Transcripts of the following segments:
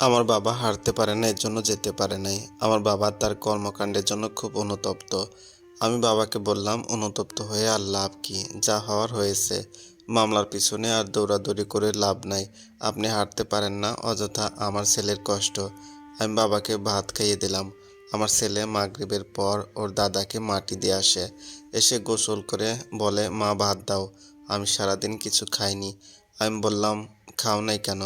আমার বাবা হারতে পারে না, এর জন্য যেতে পারে নাই। আমার বাবা তার কর্মকাণ্ডের জন্য খুব অনুতপ্ত। আমি বাবাকে বললাম, অনুতপ্ত হয়ে আর লাভ কি? যা হওয়ার হয়েছে। মামলার পিছনে আর দৌড়াদৌড়ি করে লাভ নাই। আপনি হারতে পারেন না, অযথা আমার ছেলের কষ্ট। আমি বাবাকে ভাত খাইয়ে দিলাম। আমার ছেলে মাগরিবের পর ওর দাদাকে মাটি দিয়ে আসে। এসে গোসল করে বলে, মা, ভাত দাও। আমি সারাদিন কিছু খাইনি। আমি বললাম, খাও নাই কেন?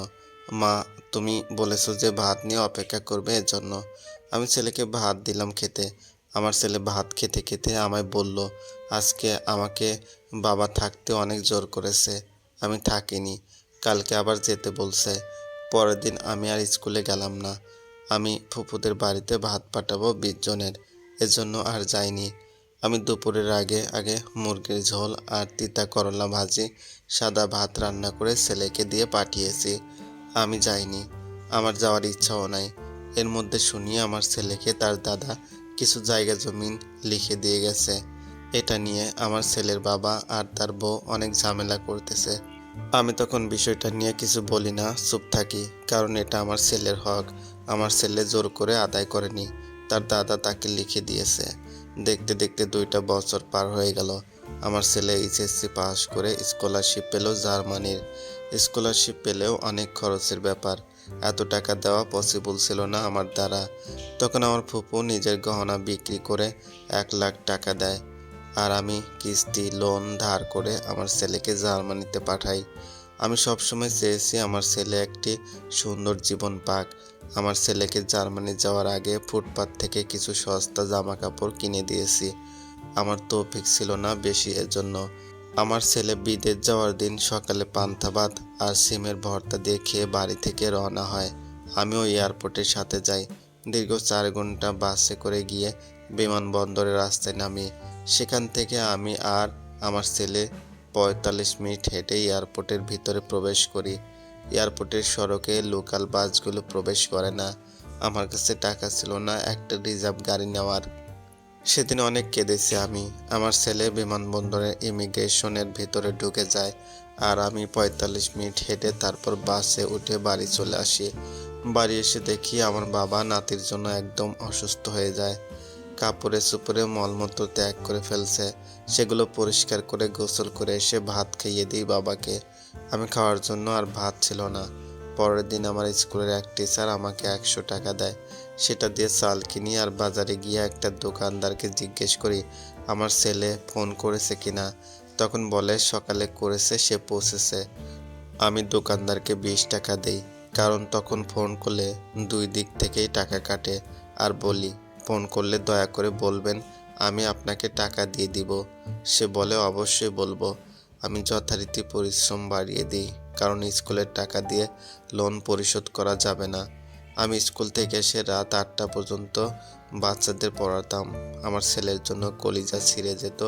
মা, তুমি বলেছ যে ভাত নিয়ে অপেক্ষা করবে এর জন্য আমি ছেলেকে ভাত দিলাম খেতে। আমার ছেলে ভাত খেতে খেতে আমায় বলল, আজকে আমাকে বাবা থাকতে অনেক জোর করেছে। আমি থাকিনি। কালকে আবার যেতে বলছে। পরের দিন আমি আর স্কুলে গেলাম না। আমি ফুপুদের বাড়িতে ভাত পাঠাবো বিশ জনের এজন্য আর যাইনি। আমি দুপুরের আগে আগে মুরগির ঝোল আর তিতা করলা ভাজি, সাদা ভাত রান্না করে ছেলেকে দিয়ে পাঠিয়েছি। আমি যাইনি। আমার যাওয়ার ইচ্ছাও নাই। এর মধ্যে শুনি আমার ছেলেকে তার দাদা কিছু জায়গা জমিন লিখে দিয়ে গেছে। এটা নিয়ে আমার ছেলের বাবা আর তার বউ অনেক ঝামেলা করতেছে। আমি তখন বিষয়টা নিয়ে কিছু বলি না, চুপ থাকি, কারণ এটা আমার ছেলের হক। আমার ছেলে জোর করে আদায় করেনি। তার দাদা তাকে লিখে দিয়েছে। দেখতে দেখতে দুইটা বছর পার হয়ে গেল। আমার ছেলে এইচএসসি পাস করে স্কলারশিপ পেল জার্মানির। স্কলারশিপ পেলেও অনেক খরচের ব্যাপার। এত টাকা দেওয়া পসিবল ছিল না আমার দ্বারা। তখন আমার ফুপু নিজের গহনা বিক্রি করে এক লাখ টাকা দেয় আর আমি কিস্তি লোন ধার করে আমার ছেলেকে জার্মানিতে পাঠাই। আমি সবসময় চেয়েছি আমার ছেলে একটি সুন্দর জীবন পাক। আমার ছেলেকে জার্মানি যাওয়ার আগে ফুটপাত থেকে কিছু সস্তা জামা কাপড় কিনে দিয়েছি। আমার তৌফিক ছিল না বেশি এর জন্য আমার ছেলে বিদেশ যাওয়ার দিন সকালে ভাত আর সিমের ভর্তা দিয়ে খেয়ে বাড়ি থেকে রওনা হয়। আমিও এয়ারপোর্টের সাথে যাই। দীর্ঘ চার ঘণ্টা বাসে করে গিয়ে বিমানবন্দরের রাস্তায় নামি। সেখান থেকে আমি আর আমার ছেলে পঁয়তাল্লিশ মিনিট হেঁটে এয়ারপোর্টের ভিতরে প্রবেশ করি। এয়ারপোর্টের সড়কে লোকাল বাসগুলো প্রবেশ করে না। আমার কাছে টাকা ছিল না, একটা রিজার্ভ গাড়ি নেওয়ার। সেদিন অনেক কেঁদেছি আমি। আমার ছেলে বিমানবন্দরের ইমিগ্রেশনের ভিতরে ঢুকে যায় আর আমি পঁয়তাল্লিশ মিনিট হেঁটে তারপর বাসে উঠে বাড়ি চলে আসি। বাড়ি এসে দেখি আমার বাবা নাতির জন্য একদম অসুস্থ হয়ে যায়। কাপড়ে চুপড়ে মলমূত্র ত্যাগ করে ফেলছে। সেগুলো পরিষ্কার করে গোসল করে এসে ভাত খাইয়ে দিই বাবাকে। আমি খাওয়ার জন্য আর ভাত ছিল না। পরের দিন আমার স্কুলের এক টিচার আমাকে একশো টাকা দেয়। সেটা দিয়ে চাল কিনি আর বাজারে গিয়ে একটা দোকানদারকে জিজ্ঞেস করি, আমার ছেলে ফোন করেছে কিনা তখন বলে, সকালে করেছে, সে পৌঁছেছে। আমি দোকানদারকে বিশ টাকা দেই, কারণ তখন ফোন করলে দুই দিক থেকেই টাকা কাটে। আর বলি, ফোন করলে দয়া করে বলবেন, আমি আপনাকে টাকা দিয়ে দিব। সে বলে, অবশ্যই বলব। আমি যথারীতি পরিশ্রম বাড়িয়ে দিই। কারণ স্কুলের টাকা দিয়ে লোন পরিশোধ করা যাবে না। আমি স্কুল থেকে এসে রাত আটটা পর্যন্ত বাচ্চাদের পড়াতাম। আমার ছেলের জন্য কলিজা ছিঁড়ে যেত।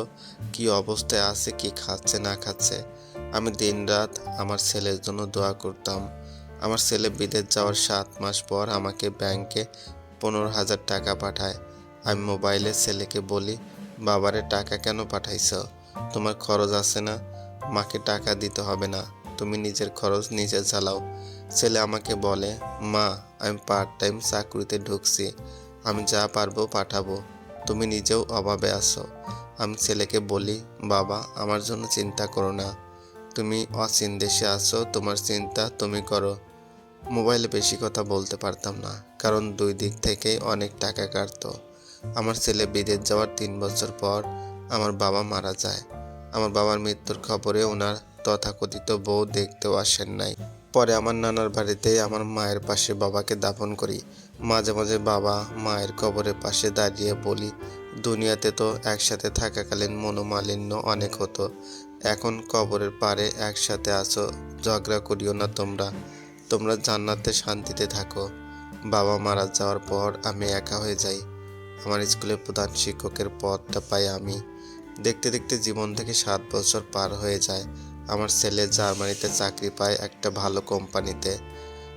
কি অবস্থায় আছে, কি খাচ্ছে, না খাচ্ছে? আমি দিনরাত আমার ছেলের জন্য দোয়া করতাম। আমার ছেলে বিদেশ যাওয়ার সাত মাস পর আমাকে ব্যাংকে পনেরো হাজার টাকা পাঠায়। আমি মোবাইলে ছেলেকে বলি, বাবারে, টাকা কেন পাঠাইছ? তোমার খরচ আছে না। মাকে টাকা দিতে হবে না। তুমি নিজের খরচ নিজে চালাও। ছেলে আমাকে বলে, মা, আমি পার্ট টাইম চাকরিতে ঢুকছি। আমি যা পারব পাঠাবো। তুমি নিজেও অভাবে আসো আমি ছেলেকে বলি, বাবা, আমার জন্য চিন্তা করো না। তুমি অচিন দেশে আছো, তোমার চিন্তা তুমি করো। মোবাইলে বেশি কথা বলতে পারতাম না, কারণ দুই দিক থেকেই অনেক টাকা কাটতো। আমার ছেলে বিদেশ যাওয়ার তিন বছর পর আমার বাবা মারা যায়। আমার বাবার মৃত্যুর খবরে ওনার তথাকথিত বউ দেখতেও আসেন নাই। পরে আমার নানার বাড়িতে আমার মায়ের পাশে বাবাকে দাফন করি। মাঝে মাঝে বাবা মায়ের কবরের পাশে দাঁড়িয়ে বলি, দুনিয়াতে তো একসাথে থাকাকালীন মনোমালিন্য অনেক হতো। এখন কবরের পারে একসাথে আছো, ঝগড়া করিও না তোমরা। তোমরা জান্নাতে শান্তিতে থাকো। বাবা মারা যাওয়ার পর আমি একা হয়ে যাই। আমার স্কুলের প্রধান শিক্ষকের পদটা পাই আমি। দেখতে দেখতে জীবন থেকে সাত বছর পার হয়ে যায়। আমার ছেলে জার্মানিতে চাকরি পায় একটা ভালো কোম্পানিতে।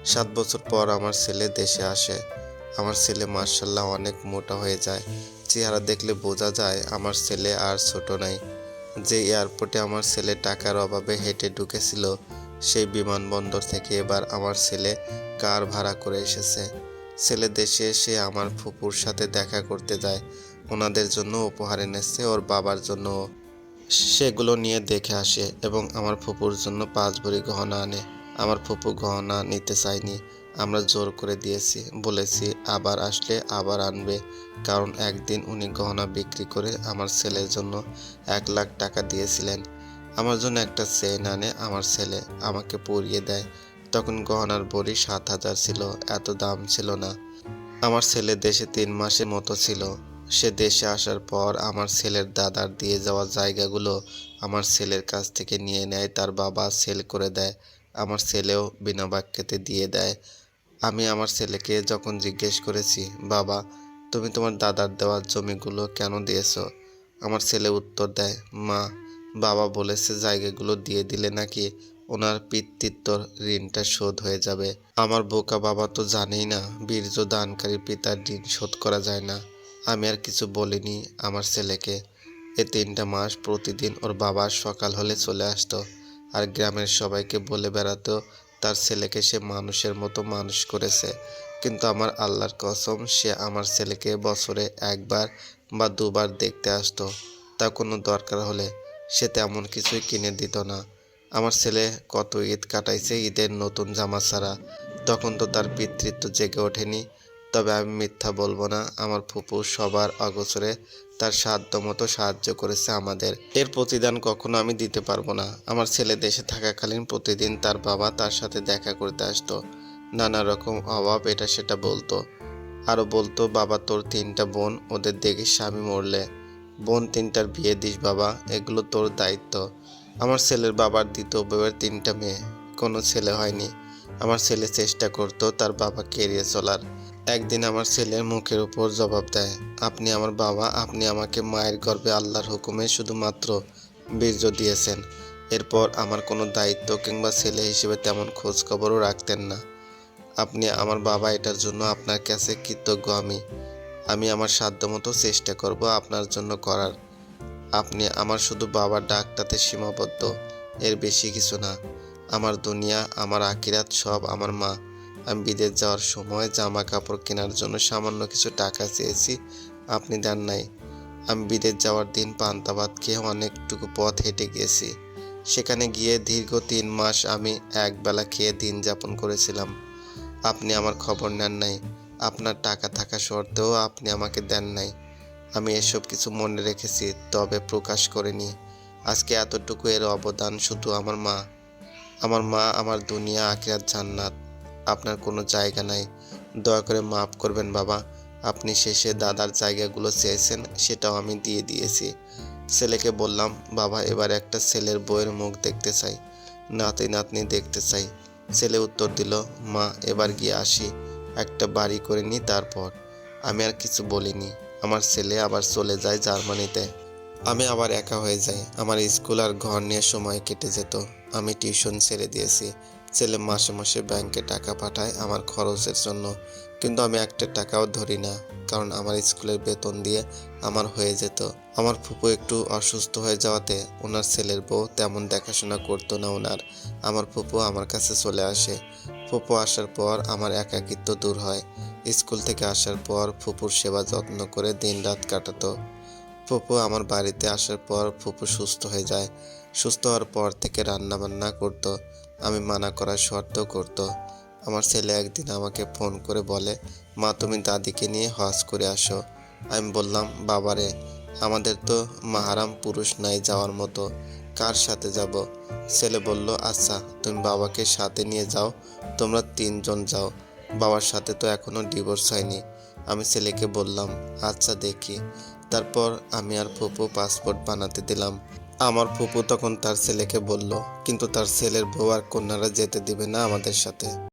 সাত বছর পর আমার ছেলে দেশে আসে। আমার ছেলে মার্শাল্লাহ অনেক মোটা হয়ে যায়। চেহারা দেখলে বোঝা যায় আমার ছেলে আর ছোট নাই। যে এয়ারপোর্টে আমার ছেলে টাকার অভাবে হেঁটে ঢুকেছিল, সেই বিমানবন্দর থেকে এবার আমার ছেলে কার ভাড়া করে এসেছে। ছেলে দেশে এসে আমার ফুপুর সাথে দেখা করতে যায়। ওনাদের জন্য উপহার এনেছে, ওর বাবার জন্য সেগুলো নিয়ে দেখে আসে এবং আমার ফুপুর জন্য পাঁচ ভরি গহনা আনে। আমার ফুপু গহনা নিতে চায়নি। আমরা জোর করে দিয়েছি, বলেছি আবার আসলে আবার আনবে। কারণ একদিন উনি গহনা বিক্রি করে আমার ছেলের জন্য এক লাখ টাকা দিয়েছিলেন। আমার জন্য একটা চেইন আনে আমার ছেলে আমাকে পরিয়ে দেয়। তখন গহনার বড়ি সাত হাজার ছিল, এত দাম ছিল না। আমার ছেলে দেশে তিন মাসের মতো ছিল। সে দেশে আসার পর আমার ছেলের দাদার দিয়ে যাওয়া জায়গাগুলো আমার ছেলের কাছ থেকে নিয়ে নেয়, তার বাবা সেল করে দেয়, আমার ছেলেও বিনা বাক্যেতে দিয়ে দেয়। আমি আমার ছেলেকে যখন জিজ্ঞেস করেছি, বাবা, তুমি তোমার দাদার দেওয়া জমিগুলো কেন দিয়েছ? আমার ছেলে উত্তর দেয়, মা, বাবা বলেছে জায়গাগুলো দিয়ে দিলে নাকি ওনার পিতৃত্বর ঋণটা শোধ হয়ে যাবে। আমার বোকা বাবা তো জানেই না বীর্য দানকারী পিতার ঋণ শোধ করা যায় না। আমি আর কিছু বলিনি। আমার ছেলেকে এ তিনটা মাস প্রতিদিন ওর বাবা সকাল হলে চলে আসতো আর গ্রামের সবাইকে বলে বেড়াতো, তার ছেলেকে সে মানুষের মতো মানুষ করেছে। কিন্তু আমার আল্লাহর কসম, সে আমার ছেলেকে বছরে একবার বা দুবার দেখতে আসতো। তা কোনো দরকার হলে সে তেমন কিছুই কিনে দিত না। আমার ছেলে কত ঈদ কাটাইছে ঈদের নতুন জামা ছাড়া। তখন তো তার পিতৃত্ব জেগে ওঠেনি। তবে আমি মিথ্যা বলব না। আমার ফুপু সবার অগোচরে তার সাধ্য মতো সাহায্য করেছে আমাদের। এর প্রতিদান কখনো আমি দিতে পারব না। আমার ছেলে দেশে থাকাকালীন প্রতিদিন তার বাবা তার সাথে দেখা করতে আসতো। নানা রকম অভাব, এটা সেটা বলতো। আরও বলতো, বাবা, তোর তিনটা বোন, ওদের দেখে স্বামী মরলে। বোন তিনটার বিয়ে দিস বাবা, এগুলো তোর দায়িত্ব। আমার ছেলের বাবার দ্বিতীয় বউয়ের তিনটা মেয়ে। কোনো ছেলে হয়নি। আমার ছেলে চেষ্টা করতো তার বাবাকে এড়িয়ে চলার। একদিন আমার ছেলের মুখের উপর জবাব দেয়, আপনি আমার বাবা, আপনি আমাকে মায়ের গর্ভে আল্লাহর হুকুমে শুধুমাত্র বীর্য দিয়েছেন। এরপর আমার কোনো দায়িত্ব কিংবা ছেলে হিসেবে তেমন খোঁজ খবরও রাখতেন না। আপনি আমার বাবা, এটার জন্য আপনার কাছে কৃতজ্ঞ আমি। আমি আমার সাধ্যমতো চেষ্টা করব আপনার জন্য করার। আপনি আমার শুধু বাবার ডাকটাতে সীমাবদ্ধ, এর বেশি কিছু না। আমার দুনিয়া, আমার আকিরাত সব আমার মা। আমি বিদেশ যাওয়ার সময় জামা কাপড় কেনার জন্য সামান্য কিছু টাকা চেয়েছি, আপনি দেন নাই। আমি বিদেশ যাওয়ার দিন পান্তাবাদ খেয়ে অনেকটুকু পথ হেঁটে গিয়েছি সেখানে গিয়ে দীর্ঘ তিন মাস আমি একবেলা খেয়ে দিন যাপন করেছিলাম। আপনি আমার খবর নেন নাই। আপনার টাকা থাকা সত্ত্বেও আপনি আমাকে দেন নাই। আমি এসব কিছু মনে রেখেছি, তবে প্রকাশ করিনি। আজকে এতটুকু এর অবদান শুধু আমার মা। আমার মা আমার দুনিয়া আখিরাত জান্নাত। আপনার কোনো জায়গা নাই। দয়া করে মাফ করবেন বাবা। আপনি শেষে দাদার জায়গাগুলো চেয়েছেন, সেটাও আমি দিয়ে দিয়েছি। ছেলেকে বললাম, বাবা, এবার একটা ছেলের বইয়ের মুখ দেখতে চাই। নাতি নাতনি দেখতে চাই। ছেলে উত্তর দিল, মা, এবার গিয়ে আসি। একটা বাড়ি করে নি, তারপর। আমি আর কিছু বলিনি। আমার ছেলে আবার চলে যায় জার্মানিতে। আমি আবার একা হয়ে যাই। আমার স্কুল আর ঘর নিয়ে সময় কেটে যেত। আমি টিউশন ছেড়ে দিয়েছি। ছেলে মাসে মাসে ব্যাংকে টাকা পাঠায় আমার খরচের জন্য। কিন্তু আমি একটা টাকাও ধরি না, কারণ আমার স্কুলের বেতন দিয়ে আমার হয়ে যেত। আমার ফুপু একটু অসুস্থ হয়ে যাওয়াতে ওনার ছেলের বউ তেমন দেখাশোনা করতো না ওনার। আমার ফুপু আমার কাছে চলে আসে। ফুপু আসার পর আমার একাকিত্ব দূর হয়। স্কুল থেকে আসার পর ফুপুর সেবা যত্ন করে দিন রাত কাটাতো। ফুপু আমার বাড়িতে আসার পর ফুপু সুস্থ হয়ে যায়। সুস্থ হওয়ার পর থেকে রান্না বান্না করতো, আমি মানা করার শর্ত করতো। আমার ছেলে একদিন আমাকে ফোন করে বলে, মা, তুমি দাদিকে নিয়ে হজ করে আসো। আমি বললাম, বাবারে, আমাদের তো মাহারাম পুরুষ নাই যাওয়ার মতো, কার সাথে যাব? ছেলে বলল আচ্ছা তুমি বাবাকে সাথে নিয়ে যাও, তোমরা তিনজন যাও। বাবার সাথে তো এখনও ডিভোর্স হয়নি। আমি ছেলেকে বললাম আচ্ছা দেখি। তারপর আমি আর ফুপু পাসপোর্ট বানাতে দিলাম। আমার ফুপু তখন তার ছেলেকে বলল, কিন্তু তার ছেলের বউ আর কন্যারা যেতে দিবে না আমাদের সাথে।